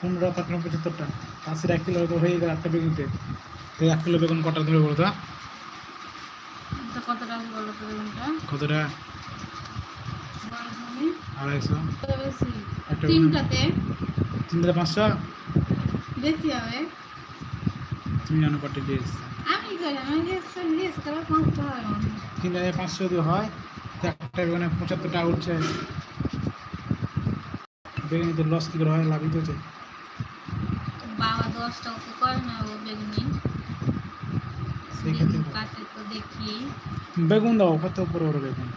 পনেরো পাঁচটা পঁচাত্তরটা। পাশের এক কিলো হয়ে গেল আটটা বেগুনতে। তো এক কিলো বেগুন কটা ধরে বলো তো? কতটা আড়াইশো। একটা তিনটাতে। পাঁচশো? বেশি হবে? তুমি জানো কটা দিয়েছ আমি করি করি হয় আমার। পাঁচশো যদি হয়। তো একটা বেগুনে পঁচাত্তর উঠছে। বেগুনি তো লস কী করে হয় লাভই তো হচ্ছে। বাবা দশ টাকা করে না ও বেগুনি। সেক্ষেত্রে কাটে তো দেখি। বেগুন দাও কত উপরে বড় বেগুন?